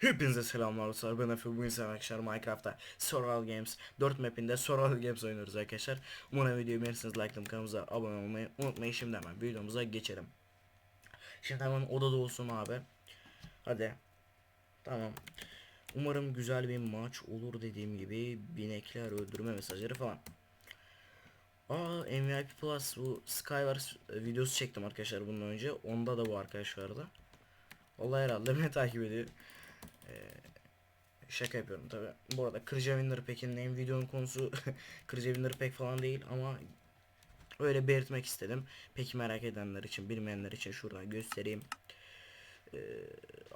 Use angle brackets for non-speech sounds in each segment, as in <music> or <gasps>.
Hepinize selamlar dostlar. Ben Efe. Bugün size arkadaşlar Minecraft'ta Survival Games 4 mapinde Survival Games oynuyoruz arkadaşlar. Umarım videoyu beğenirsiniz. Like'layıp kanalımıza abone olmayı unutmayın. Şimdi hemen videomuza geçelim. Şimdi hemen odada olsun abi. Hadi. Tamam. Umarım güzel bir maç olur dediğim gibi. Binekler öldürme mesajları falan. Aa MVP Plus bu Skywars e, videosu çektim arkadaşlar bundan önce. Onda da bu arkadaş vardı. Vallahi herhalde beni <laughs> takip ediyor Şaka yapıyorum tabi. Bu arada Kırca Winner Pack'in name videonun konusu Kırca Winner Pack falan değil ama öyle belirtmek istedim. Peki merak edenler için, bilmeyenler için şuradan göstereyim. Ee,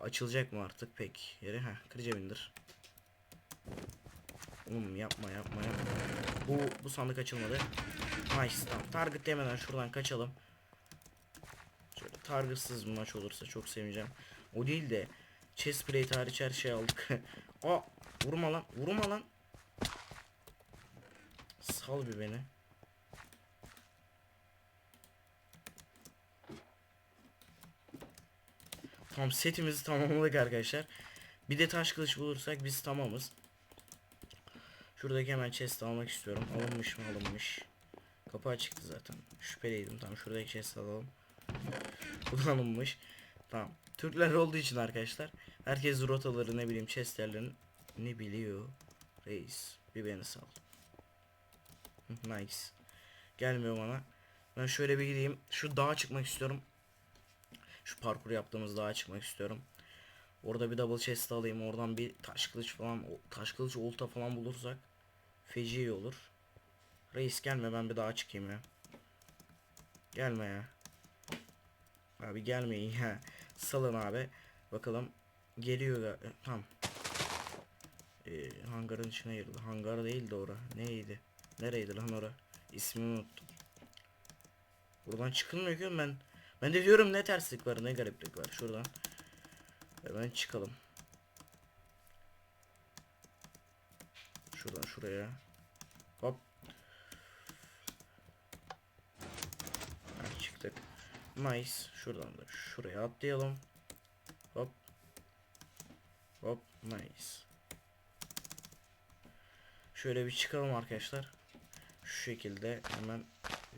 açılacak mı artık pek yeri? Ha, Kırca Winner. Oğlum yapma yapma yapma. Bu bu sandık açılmadı. Nice tamam. Target demeden şuradan kaçalım. Şöyle targetsız bir maç olursa çok sevineceğim. O değil de chest plate hariç her şey aldık. <laughs> Aa vurma lan vurma lan. Sal bir beni. Tamam setimizi tamamladık arkadaşlar. Bir de taş kılıç bulursak biz tamamız. Şuradaki hemen chest almak istiyorum. Alınmış mı alınmış. Kapı açıktı zaten. Şüpheliydim. Tamam şuradaki chest alalım. Bu <laughs> da alınmış. Tamam. Türkler olduğu için arkadaşlar herkes rotaları ne bileyim chestlerini ne biliyor. Reis bir beni sal. Nice. Gelmiyor bana. Ben şöyle bir gideyim. Şu dağa çıkmak istiyorum. Şu parkur yaptığımız dağa çıkmak istiyorum. Orada bir double chest alayım. Oradan bir taş kılıç falan, taş kılıç olta falan bulursak feci olur. Reis gelme ben bir dağa çıkayım ya. Gelme ya. Abi gelmeyin ya. Salın abi. Bakalım geliyor da e, tamam. Ee, hangarın içine girdi. Hangar değil de ora. Neydi? Nereydi lan ora? İsmini unuttum. Buradan çıkılmıyor ki ben. Ben de diyorum ne terslik var ne gariplik var. Şuradan. Hemen çıkalım. Şuradan şuraya. Hop. Ha, çıktık. Nice. Şuradan da şuraya atlayalım. Hop. Nice. Şöyle bir çıkalım arkadaşlar. Şu şekilde hemen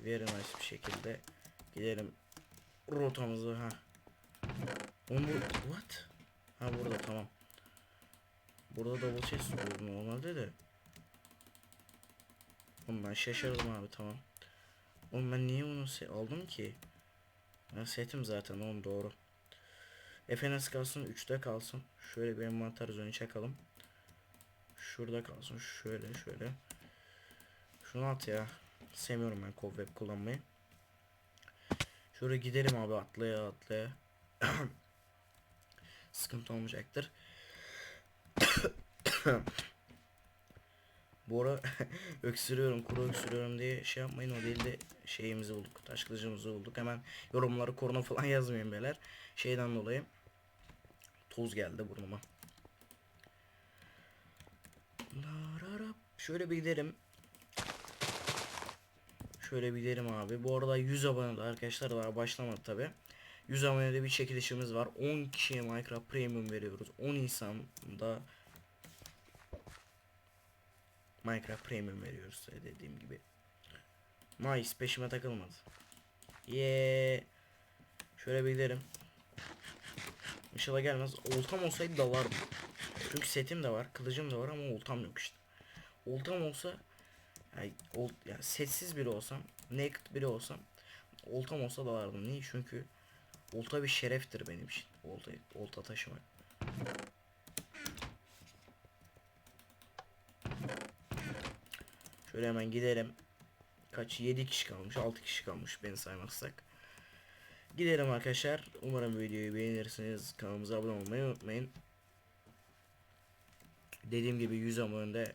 nice bir şekilde gidelim rotamızı ha. Bu what? Ha burada tamam. Burada double chest olur normalde de. Oğlum ben şaşırdım abi tamam. Oğlum ben niye se- aldım ki? Ben setim zaten oğlum doğru. FNS kalsın 3'te kalsın. Şöyle bir envanter zonu çakalım. Şurada kalsın şöyle şöyle. Şunu at ya. Sevmiyorum ben cobweb kullanmayı. Şöyle gidelim abi atlaya atlaya. <coughs> Sıkıntı olmayacaktır. <coughs> Bu ara <laughs> öksürüyorum kuru öksürüyorum diye şey yapmayın o değil de şeyimizi bulduk taş bulduk hemen yorumları korona falan <laughs> yazmayın beyler şeyden dolayı toz geldi burnuma şöyle bir gidelim şöyle bir gidelim abi bu arada 100 abone arkadaşlar daha başlamadı tabi 100 abonede bir çekilişimiz var 10 kişiye Minecraft Premium veriyoruz 10 Nisan'da Minecraft Premium veriyoruz dediğim gibi. Nice peşime takılmadı. Ye. Şöyle bir gidelim. İnşallah gelmez. Oltam olsaydı dalardım. Çünkü setim de var, kılıcım da var ama oltam yok işte. Oltam olsa yani, ol, yani setsiz biri olsam, naked biri olsam oltam olsa dalardım. Niye? Çünkü olta bir şereftir benim için. Olta, olta taşımak. Şöyle hemen gidelim. Kaç? 7 kişi kalmış. 6 kişi kalmış beni saymazsak. Gidelim arkadaşlar. Umarım videoyu beğenirsiniz. Kanalımıza abone olmayı unutmayın. Dediğim gibi 100 abonede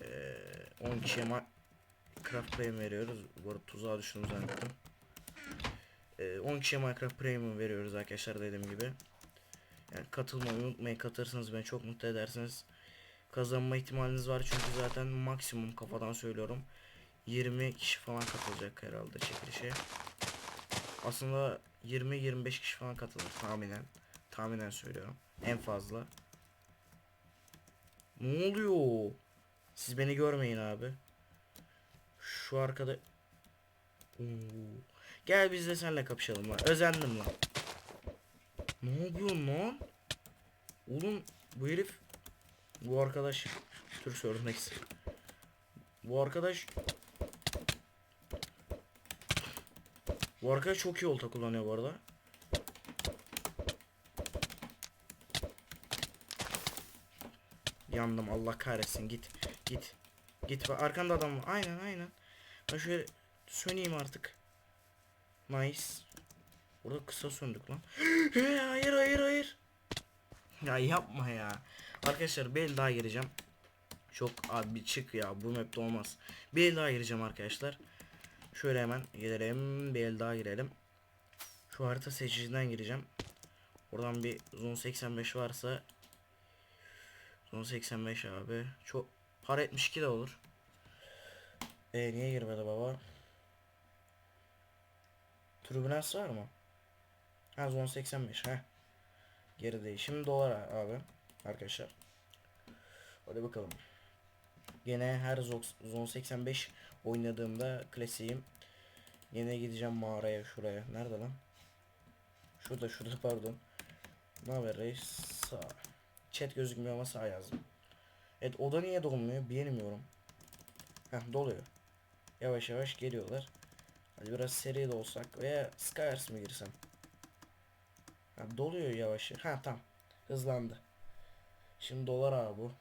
eee, 10 kişiye Minecraft Premium veriyoruz. Bu arada tuzağa düştüm zannettim. Eee, 10 kişiye Minecraft Premium veriyoruz arkadaşlar dediğim gibi. Yani katılmayı unutmayın. Katılırsanız beni çok mutlu edersiniz kazanma ihtimaliniz var çünkü zaten maksimum kafadan söylüyorum 20 kişi falan katılacak herhalde çekilişe aslında 20-25 kişi falan katılır tahminen tahminen söylüyorum en fazla Ne oluyor? Siz beni görmeyin abi. Şu arkada Oo. Gel biz de seninle kapışalım lan. Özendim lan. Ne yapıyorsun lan? Oğlum bu herif bu arkadaş Türk söylemek istedim. Bu arkadaş Bu arkadaş çok iyi olta kullanıyor bu arada. Yandım Allah kahretsin. Git git git. Arkanda adam var. Aynen aynen. Ben şöyle söneyim artık. Nice. Burada kısa söndük lan. <gasps> Hayır hayır hayır. Ya yapma ya. Arkadaşlar bir daha gireceğim. Çok abi çık ya. Bu map'te olmaz. Bir daha gireceğim arkadaşlar şöyle hemen girelim bir el daha girelim şu harita seçiciden gireceğim oradan bir zone 85 varsa Son 85 abi. Çok para 72 de olur. E niye girmedi baba? Türbülans var mı? Ha zon 85 ha. Geri değil. Şimdi dolar abi. Arkadaşlar. Hadi bakalım. Gene her zon zon 85 oynadığımda klasiğim. Yine gideceğim mağaraya şuraya. Nerede lan? Şurada şurada <laughs> pardon. Ne haber reis? Sağ. Chat gözükmüyor ama sağ yazdım. Evet oda niye dolmuyor bilmiyorum. Heh doluyor. Yavaş yavaş geliyorlar. Hadi biraz seri de olsak veya Skyers mi girsem? Ha, doluyor yavaş. Ha tamam. Hızlandı. Şimdi dolar abi bu.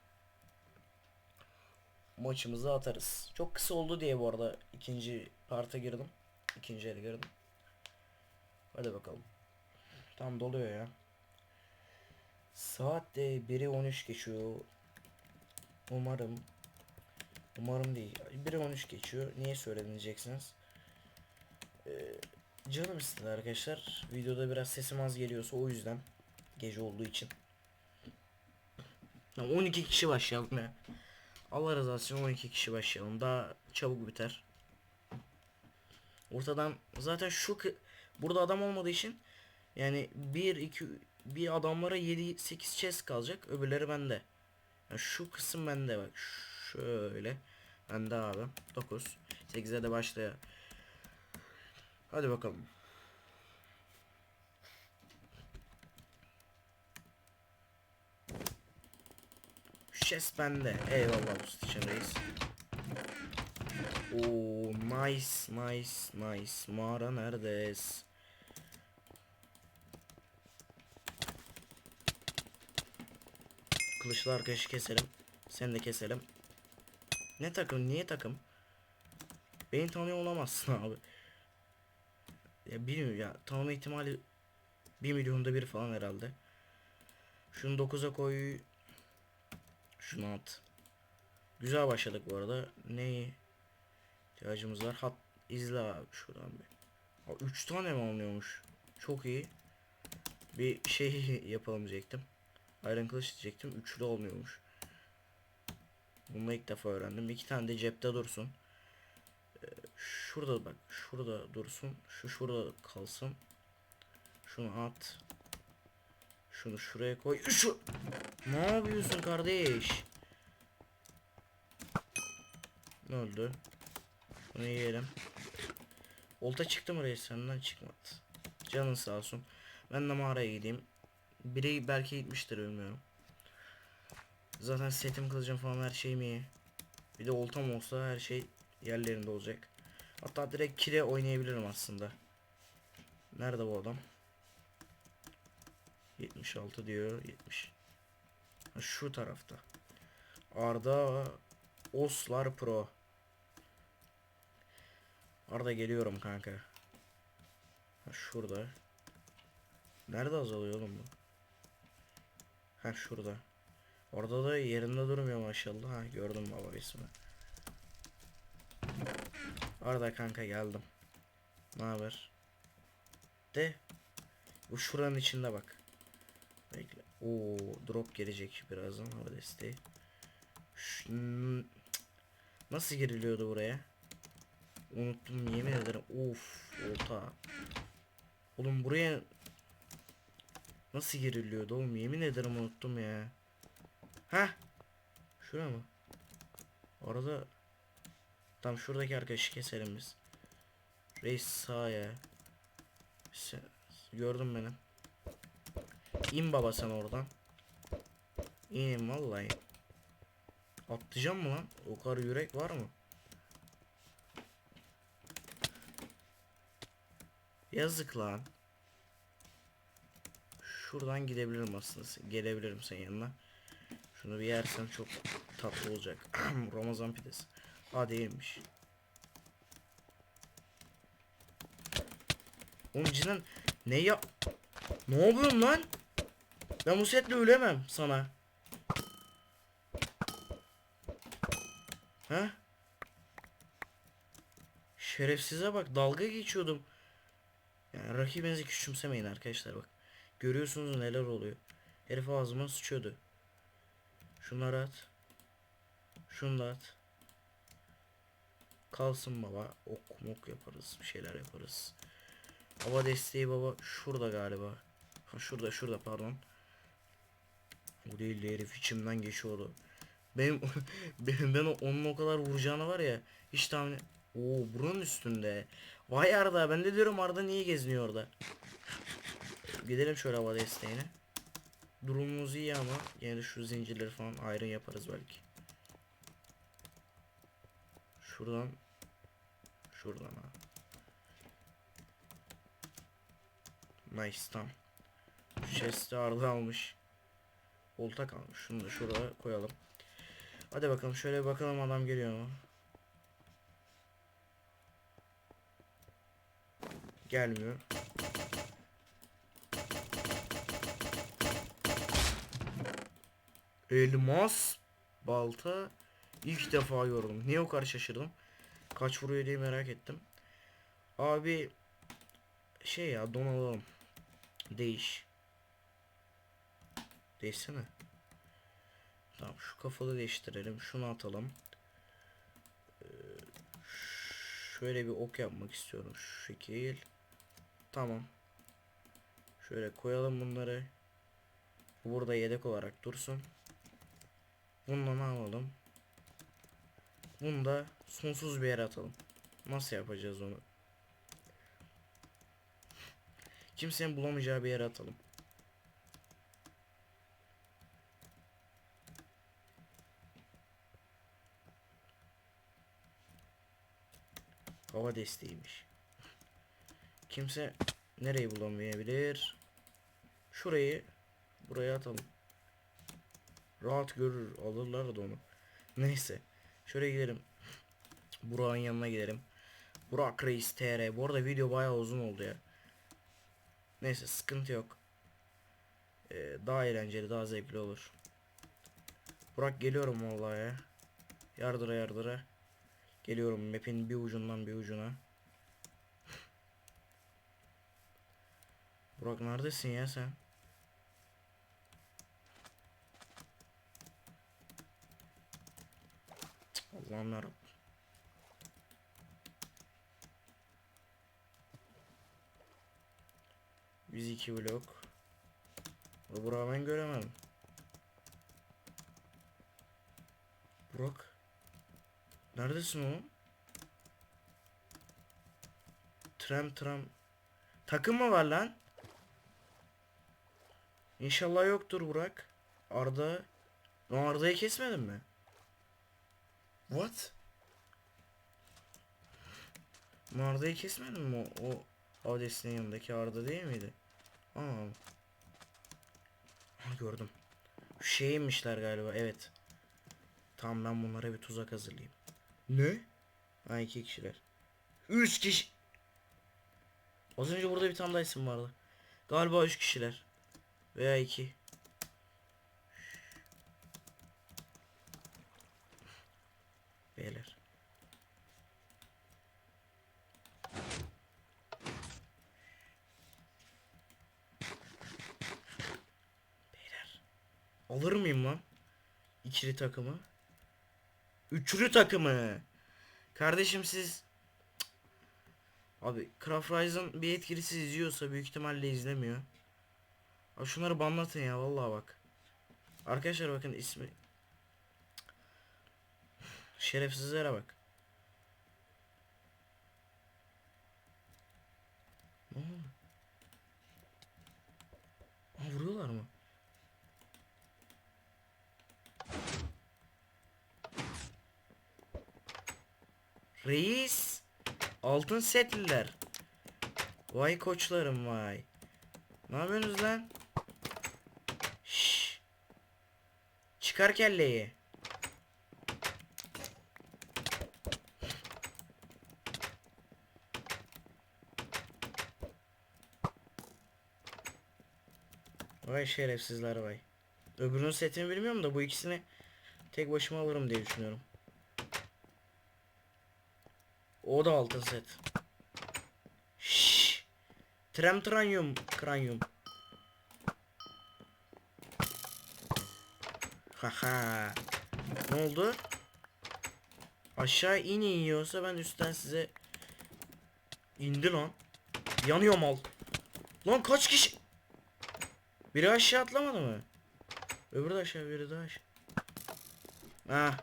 Maçımızı atarız. Çok kısa oldu diye bu arada ikinci parta girdim. İkinci ele girdim. Hadi bakalım. Tam doluyor ya. Saat de 1'i 13 geçiyor. Umarım Umarım değil. 1'i 13 geçiyor. Niye söyleneceksiniz? Ee, canım istedi arkadaşlar. Videoda biraz sesim az geliyorsa o yüzden. Gece olduğu için. Ya 12 kişi başlayalım ya. Allah rızası için 12 kişi başlayalım. Daha çabuk biter. Ortadan zaten şu burada adam olmadığı için yani 1 2 bir adamlara 7 8 chest kalacak. Öbürleri bende. Yani şu kısım bende bak. Şöyle. Bende abi. 9. 8'e de başlıyor. Hadi bakalım. Chest bende. Eyvallah usta için reis. Oo nice nice nice. Mağara neredeyiz? Kılıçlı arkadaşı keselim. Sen de keselim. Ne takım? Niye takım? Beni tanıyor olamazsın <laughs> abi. Ya bilmiyorum ya. Tanıma ihtimali 1 milyonda bir falan herhalde. Şunu 9'a koy. Şunu at. Güzel başladık bu arada. Neyi ihtiyacımız var? Hat izle abi şuradan bir. 3 tane mi alınıyormuş? Çok iyi. Bir şey <laughs> yapalım diyecektim. Iron kılıç diyecektim. Üçlü olmuyormuş. Bunu ilk defa öğrendim. İki tane de cepte dursun. Ee, şurada bak. Şurada dursun. Şu şurada kalsın. Şunu at. Şunu şuraya koy. Şu. Ne yapıyorsun kardeş? Ne oldu? Bunu yiyelim. Olta çıktı mı reis senden çıkmadı. Canın sağ olsun. Ben de mağaraya gideyim. Biri belki gitmiştir bilmiyorum. Zaten setim kılıcım falan her şeyim iyi. Bir de oltam olsa her şey yerlerinde olacak. Hatta direkt kire oynayabilirim aslında. Nerede bu adam? 76 diyor. 70. Ha, şu tarafta. Arda Oslar Pro. Arda geliyorum kanka. Ha, şurada. Nerede azalıyor oğlum bu? Ha şurada. Orada da yerinde durmuyor maşallah. Ha gördüm baba ismi. Arda kanka geldim. Ne haber? De. Bu şuranın içinde bak. Bekle. Oo drop gelecek birazdan n- Nasıl giriliyordu buraya? Unuttum yemin ederim. Of olta. Oğlum buraya Nasıl giriliyordu oğlum yemin ederim unuttum ya. Ha? Şuraya mı? Orada tam şuradaki arkadaşı keselim biz. Reis sağa ya. Sen, gördün beni. İn baba sen oradan. İnin vallahi. Atlayacağım mı lan? O kadar yürek var mı? Yazık lan. Şuradan gidebilirim aslında. Gelebilirim senin yanına. Şunu bir yersem çok tatlı olacak. <clears throat> Ramazan pidesi. Ha değilmiş. Oğlum cidden ne ya? Ne yapıyorum lan? Ben bu setle ölemem sana. Ha? Şerefsize bak dalga geçiyordum. Yani rakibinizi küçümsemeyin arkadaşlar bak. Görüyorsunuz neler oluyor. Herif ağzıma sıçıyordu. Şunları at. Şunu at. Kalsın baba. Ok mok yaparız. Bir şeyler yaparız. Hava desteği baba. Şurada galiba. Şurada şurada pardon. Bu değil de herif içimden geçiyordu. Benim, <laughs> benim ben onun o kadar vuracağına var ya. Hiç tahmin... Oo burun üstünde. Vay Arda ben de diyorum Arda niye geziniyor orada. Gidelim şöyle hava desteğine. Durumumuz iyi ama yine de şu zincirleri falan ayrı yaparız belki. Şuradan şuradan ha. Nice. Şu chest'i Arda almış. Olta kalmış. Şunu da şuraya koyalım. Hadi bakalım şöyle bakalım adam geliyor mu? Gelmiyor. Elmas balta ilk defa gördüm. Niye o kadar şaşırdım? Kaç vuruyor diye merak ettim. Abi şey ya donalım. Değiş. Değişsene. Tamam şu kafalı değiştirelim. Şunu atalım. Ee, şöyle bir ok yapmak istiyorum. Şu şekil. Tamam. Şöyle koyalım bunları. Bu burada yedek olarak dursun. Bundan alalım. Bunu da sonsuz bir yere atalım. Nasıl yapacağız onu? Kimsenin bulamayacağı bir yere atalım. Hava desteğiymiş. Kimse nereyi bulamayabilir? Şurayı buraya atalım. Rahat görür alırlar da onu. Neyse. Şöyle gidelim. Burak'ın yanına gidelim. Burak Reis TR. Bu arada video bayağı uzun oldu ya. Neyse sıkıntı yok. Ee, daha eğlenceli daha zevkli olur. Burak geliyorum vallahi ya. Yardıra yardıra. Geliyorum map'in bir ucundan bir ucuna. Burak neredesin ya sen? Allah'ım yarabbim. Biz iki blok. Bu Burak'ı ben göremedim. Burak. Neredesin oğlum? Trem trem. Takım mı var lan? İnşallah yoktur Burak. Arda. Lan Arda'yı kesmedin mi? What? Arda'yı kesmedin mi? O, o Ades'in yanındaki Arda değil miydi? Aa. Ha, gördüm. Şeymişler galiba evet. Tamam ben bunlara bir tuzak hazırlayayım. Ne? Ha iki kişiler. Üç kişi. Az önce burada bir tane daha isim vardı. Galiba üç kişiler. Veya iki. Beyler. Beyler. Alır mıyım lan? İkili takımı. Üçlü takımı. Kardeşim siz. Abi Craft Rise'ın bir etkilisi izliyorsa büyük ihtimalle izlemiyor. Abi şunları banlatın ya vallahi bak. Arkadaşlar bakın ismi. Şerefsizlere bak. Ne oldu? Aa, vuruyorlar mı? Reis. Altın setliler. Vay koçlarım vay. Ne yapıyorsunuz lan? Şşş. Çıkar kelleyi. Vay şerefsizler vay. Öbürünün setini bilmiyorum da bu ikisini tek başıma alırım diye düşünüyorum. O da altın set. Şşş. Trem tranyum kranyum. Haha. Ne oldu? Aşağı in iniyorsa ben üstten size indi lan. Yanıyor mal. Lan kaç kişi? Biri aşağı atlamadı mı? Öbürü de aşağı, biri daha aşağı. Ah.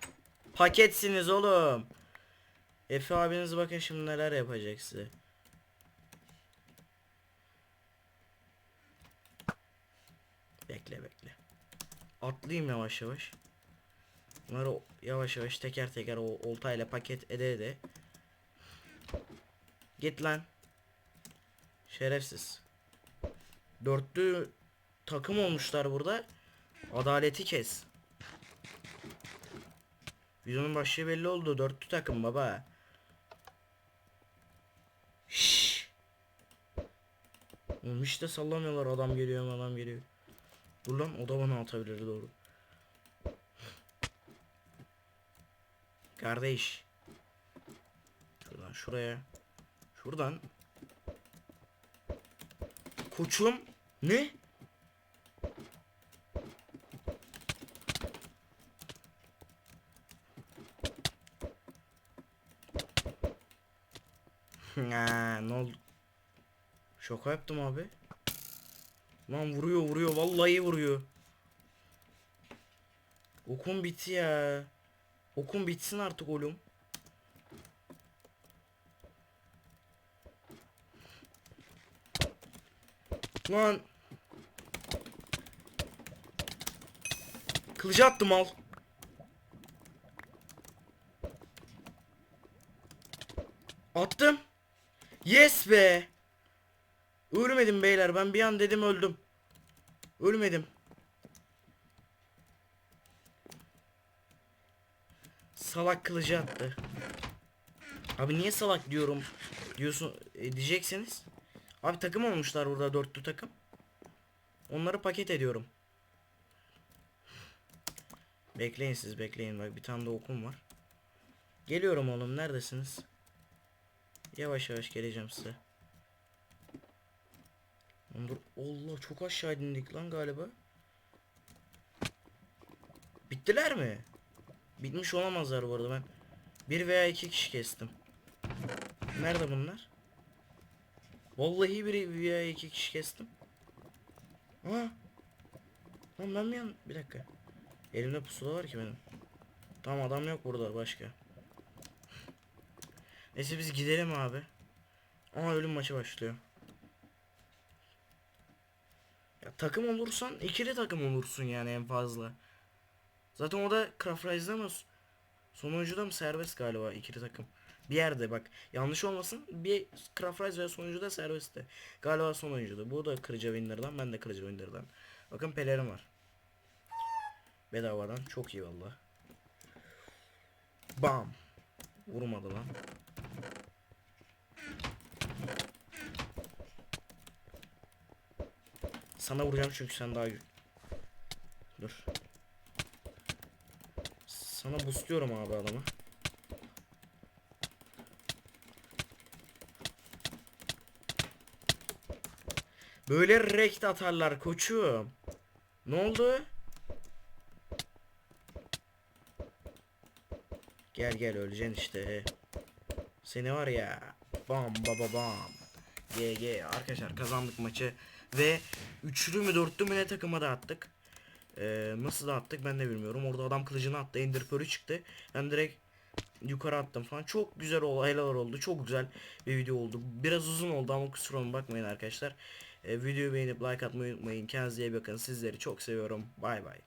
Paketsiniz oğlum. Efe abiniz bakın şimdi neler yapacak size. Bekle bekle. Atlayayım yavaş yavaş. Bunları yavaş yavaş teker teker o oltayla paket ede ede. Git lan. Şerefsiz. Dörtlü takım olmuşlar burada. Adaleti kes. Videonun başlığı belli oldu. Dörtlü takım baba. Şşş. Oğlum hiç de sallamıyorlar. Adam geliyor adam geliyor. Dur lan o da bana atabilir doğru. Kardeş. Şuradan şuraya. Şuradan. Koçum. Ne? <laughs> Ha, ne oldu? Şaka yaptım abi. Lan vuruyor vuruyor vallahi vuruyor. Okun bitti ya. Okun bitsin artık oğlum. Lan. Kılıcı attım al. Attım. Yes be. Ölmedim beyler. Ben bir an dedim öldüm. Ölmedim. Salak kılıcı attı. Abi niye salak diyorum diyorsun e, diyeceksiniz. Abi takım olmuşlar burada dörtlü takım. Onları paket ediyorum. Bekleyin siz bekleyin bak bir tane de okum var. Geliyorum oğlum neredesiniz? Yavaş yavaş geleceğim size. Lan dur Allah çok aşağı indik lan galiba. Bittiler mi? Bitmiş olamazlar bu arada ben. Bir veya iki kişi kestim. Nerede bunlar? Vallahi bir veya iki kişi kestim. Ha? Lan ben mi yan... Bir dakika. Elimde pusula var ki benim. Tamam adam yok burada başka. Neyse biz gidelim abi. Ama ölüm maçı başlıyor. Takım olursan ikili takım olursun yani en fazla. Zaten o da Craft mı? Sonuncuda mı serbest galiba ikili takım. Bir yerde bak yanlış olmasın bir Craft Rise ve sonuncuda serbestte. Galiba sonuncuda. Bu da kırıcı Winder'dan ben de kırıcı Winder'dan. Bakın pelerim var. Bedavadan çok iyi valla. Bam. Vurmadı lan. Sana vuracağım çünkü sen daha Dur. Sana boostluyorum abi adamı. Böyle rekt atarlar koçum. Ne oldu? Gel gel öleceksin işte. Seni var ya. Bam baba bam. GG arkadaşlar kazandık maçı. Ve üçlü mü dörtlü mü ne takıma da attık. Ee, nasıl da attık ben de bilmiyorum. Orada adam kılıcını attı. Ender Pearl'ü çıktı. Ben direkt yukarı attım falan. Çok güzel olaylar oldu. Çok güzel bir video oldu. Biraz uzun oldu ama kusuruma bakmayın arkadaşlar. E, videoyu beğenip like atmayı unutmayın. Kendinize iyi bakın. Sizleri çok seviyorum. Bay bay.